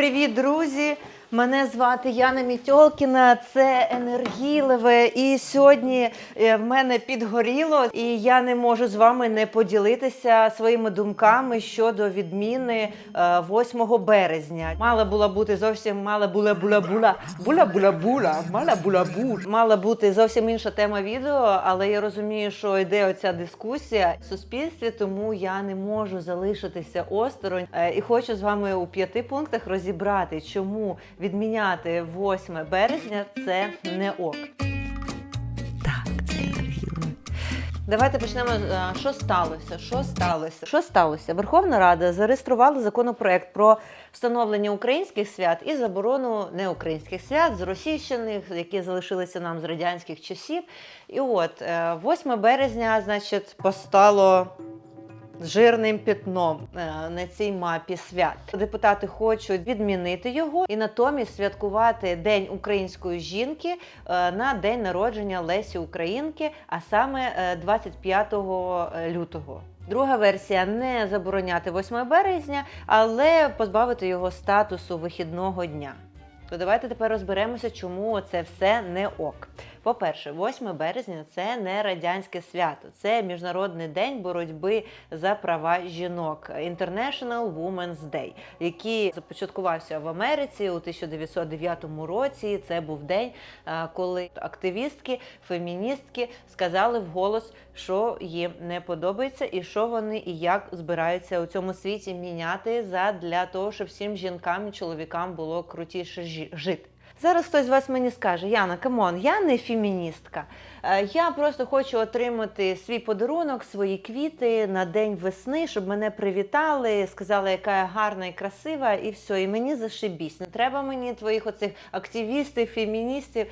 Привіт, друзі! Мене звати Яна Мітьолкіна, це енергійливе. І сьогодні е, в мене підгоріло, і я не можу з вами не поділитися своїми думками щодо відміни е, 8 березня. Мала була бути зовсім мала була була була була була була мала була була. Мала бути зовсім інша тема відео, але я розумію, що йде оця дискусія в суспільстві, тому я не можу залишитися осторонь. Е, І хочу з вами у п'яти пунктах розібрати, чому відміняти 8 березня це не ок. Так, це енергійливе. Давайте почнемо. е, Що сталося? Що сталося? Що сталося? Верховна Рада зареєструвала законопроект про встановлення українських свят і заборону неукраїнських свят з російщиних, які залишилися нам з радянських часів. І от е, 8 березня, значить, постало. Жирним пятном е, на цій мапі свят депутати хочуть відмінити його і натомість святкувати День української жінки е, на день народження Лесі Українки, а саме е, 25 лютого. Друга версія не забороняти 8 березня, але позбавити його статусу вихідного дня. То давайте тепер розберемося, чому це все не ок. По-перше, 8 березня це не радянське свято, це міжнародний день боротьби за права жінок International Women's Day, який започаткувався в Америці у 1909 році. Це був день, е, коли активістки, феміністки сказали вголос, що їм не подобається, і що вони і як збираються у цьому світі міняти за для того, щоб всім жінкам і чоловікам було крутіше жити. Зараз хтось з вас мені скаже: Яна, камон, я не феміністка. Е, Я просто хочу отримати свій подарунок, свої квіти на день весни, щоб мене привітали, сказали, яка я гарна і красива, і все. І мені зашибісь. Не треба мені твоїх оцих активістів, феміністів.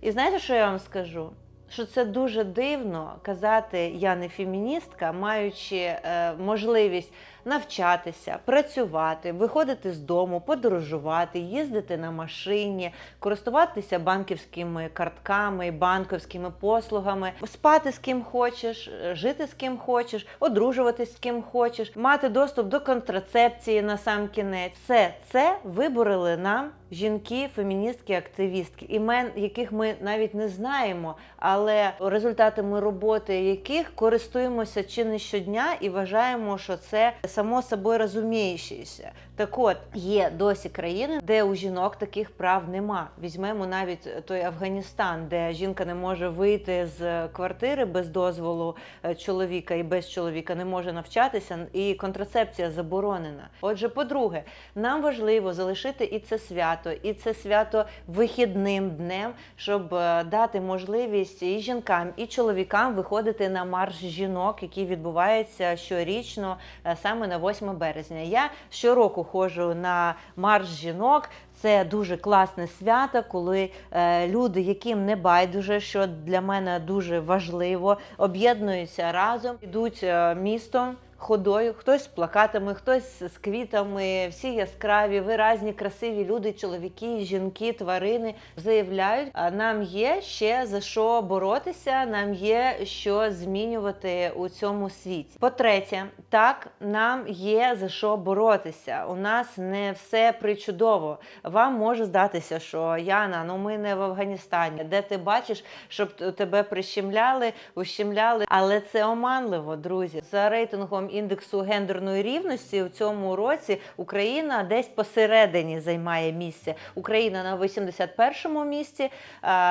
І знаєте, що я вам скажу? Що це дуже дивно казати я не феміністка, маючи е, можливість навчатися, працювати, виходити з дому, подорожувати, їздити на машині, користуватися банківськими картками, банківськими послугами, спати з ким хочеш, жити з ким хочеш, одружуватись з ким хочеш, мати доступ до контрацепції на сам кінець. Все це виборили нам жінки, феміністки, активістки, імен яких ми навіть не знаємо, але результатами роботи яких користуємося чи не щодня і вважаємо, що це само собою розуміючіся. Так от є досі країни, де у жінок таких прав нема. Візьмемо навіть той Афганістан, де жінка не може вийти з квартири без дозволу е, чоловіка і без чоловіка не може навчатися, і контрацепція заборонена. Отже, по-друге, нам важливо залишити і це свято, і це свято вихідним днем, щоб е, дати можливість і жінкам, і чоловікам виходити на марш жінок, який відбувається щорічно е, саме на 8 березня. Я щороку ходжу на марш жінок. Це дуже класне свято, коли е, люди, яким не байдуже, що для мене дуже важливо, об'єднуються разом, йдуть е, містом. Ходою, хтось з плакатами, хтось з квітами, всі яскраві, виразні, красиві люди, чоловіки, жінки, тварини заявляють, а нам є ще за що боротися, нам є що змінювати у цьому світі. По-третє, так нам є за що боротися. У нас не все причудово. Вам може здатися, що Яна, ну ми не в Афганістані, де ти бачиш, щоб тебе прищемляли, ущемляли, але це оманливо, друзі. За рейтингом індексу гендерної рівності у цьому році Україна десь посередині займає місце. Україна на 81-му місці,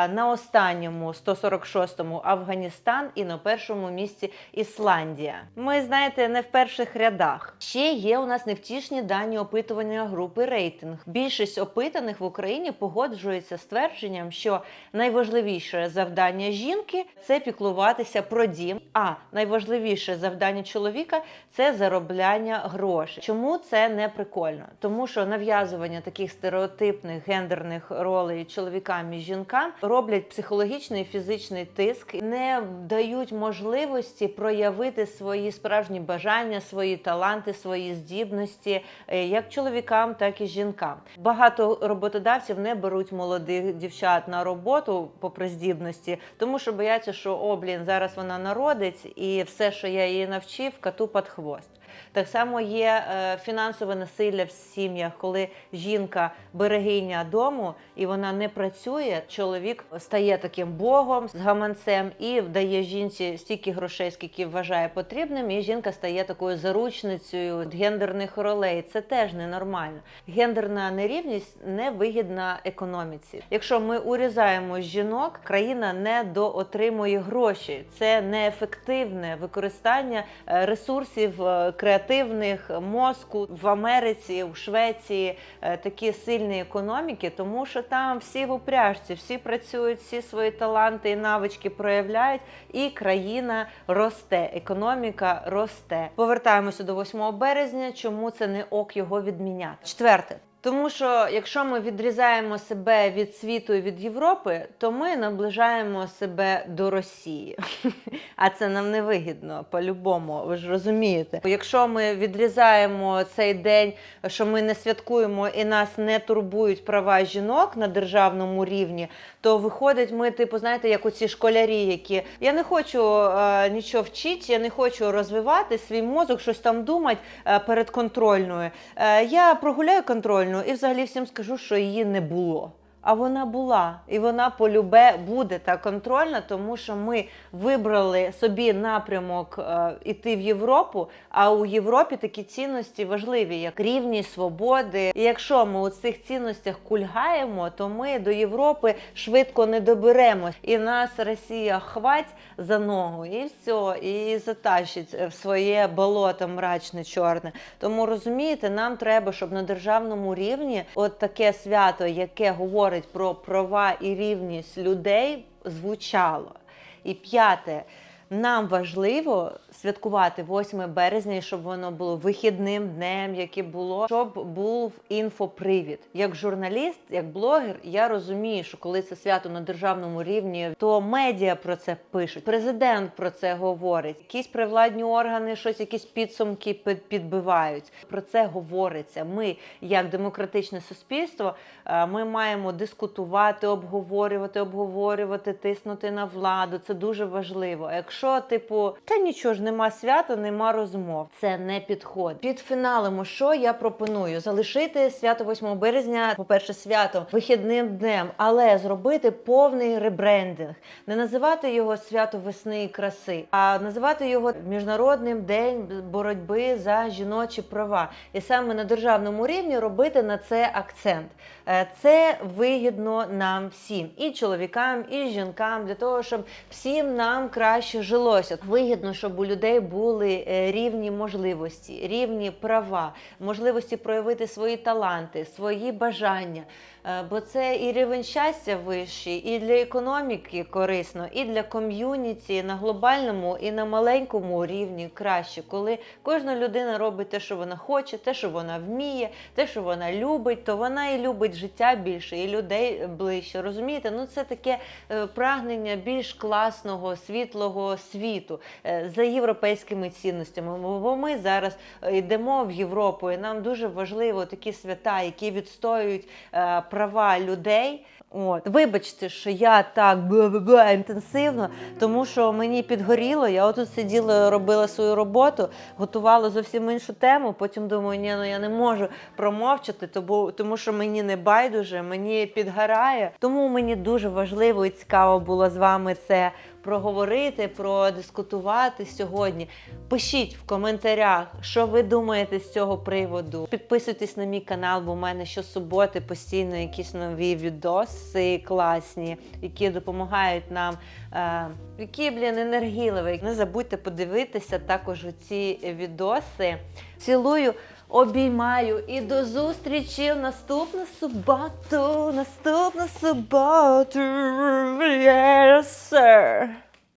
на останньому 146-му Афганістан і на першому місці Ісландія. Ми знаєте, не в перших рядах. Ще є у нас невтішні дані опитування групи рейтинг. Більшість опитаних в Україні погоджується з твердженням, що найважливіше завдання жінки це піклуватися про дім. А найважливіше завдання чоловіка це заробляння грошей. Чому це не прикольно? Тому що нав'язування таких стереотипних гендерних ролей чоловікам і жінкам роблять психологічний і фізичний тиск, не дають можливості проявити свої справжні бажання, свої таланти, свої здібності, е, як чоловікам, так і жінкам. Багато роботодавців не беруть молодих дівчат на роботу попри здібності, тому що бояться, що о, блін, зараз вона народить, і все, що я її навчив, кату під хвост. Так само є е, фінансове насилля в сім'ях, коли жінка берегиня дому і вона не працює. Чоловік стає таким богом з гаманцем і дає жінці стільки грошей, скільки вважає потрібним, і жінка стає такою заручницею гендерних ролей. Це теж ненормально. Гендерна нерівність не вигідна економіці. Якщо ми урізаємо жінок, країна не доотримує гроші. Це неефективне використання е, ресурсів е, креативних мозку в Америці, в Швеції е, такі сильні економіки, тому що там всі в упряжці, всі працюють, всі свої таланти і навички проявляють, і країна росте, економіка росте. Повертаємося до 8 березня. Чому це не ок його відміняти? Четверте. Тому що якщо ми відрізаємо себе від світу і від Європи, то ми наближаємо себе до Росії. А це нам не вигідно по-любому, ви ж розумієте. Якщо ми відрізаємо цей день, що ми не святкуємо і нас не турбують права жінок на державному рівні, то виходить, ми, типу, знаєте, як оці школярі, які я не хочу е, нічого вчити, я не хочу розвивати свій мозок, щось там думати е, перед контрольною. Е, я прогуляю контрольну і взагалі всім скажу, що її не було. А вона була, і вона полюбе буде та контрольна, тому що ми вибрали собі напрямок е, іти в Європу. А у Європі такі цінності важливі, як рівність, свободи. І якщо ми у цих цінностях кульгаємо, то ми до Європи швидко не доберемось. І нас Росія хвать за ногу, і все, і затащить в своє болото мрачне, чорне. Тому розумієте, нам треба, щоб на державному рівні от таке свято, яке говорить про права і рівність людей, звучало. І п'яте, нам важливо святкувати 8 березня, щоб воно було вихідним днем, яке було, щоб був інфопривід. Як журналіст, як блогер, я розумію, що коли це свято на державному рівні, то медіа про це пишуть, президент про це говорить, якісь привладні органи, щось, якісь підсумки під- підбивають. Про це говориться. Ми, як демократичне суспільство, е, ми маємо дискутувати, обговорювати, обговорювати, тиснути на владу. Це дуже важливо. А Якщо, типу, та нічого ж нема свята, нема розмов. Це не підходить. Під фіналем, що я пропоную? Залишити свято 8 березня, по-перше, святом, вихідним днем, але зробити повний ребрендинг, не називати його свято весни і краси, а називати його міжнародним день боротьби за жіночі права. І саме на державному рівні робити на це акцент. Е, Це вигідно нам всім, і чоловікам, і жінкам, для того, щоб всім нам краще жилося. Вигідно, щоб у людей були е, рівні можливості, рівні права, можливості проявити свої таланти, свої бажання. Е, Бо це і рівень щастя вищий, і для економіки корисно, і для ком'юніті на глобальному і на маленькому рівні краще, коли кожна людина робить те, що вона хоче, те, що вона вміє, те, що вона любить, то вона і любить життя більше, і людей ближче. Розумієте? Ну це таке е, прагнення більш класного, світлого світу е, за європейськими цінностями. Бо ми зараз йдемо в Європу, і нам дуже важливо такі свята, які відстоюють права людей. От, вибачте, що я так бла-бла-бла інтенсивно, тому що мені підгоріло. Я отут сиділа, робила свою роботу, готувала зовсім іншу тему. Потім думаю, ні, ну я не можу промовчати, тому, тому що мені не байдуже, мені підгорає. Тому мені дуже важливо і цікаво було з вами це проговорити, продискутувати сьогодні. Пишіть в коментарях, що ви думаєте з цього приводу. Підписуйтесь на мій канал, бо в мене щосуботи постійно якісь нові відоси класні, які допомагають нам, е, які, блін, енергійливі. Не забудьте подивитися також ці відоси. Цілую. Обіймаю і до зустрічі в наступну суботу. Наступну суботу. Yes, sir.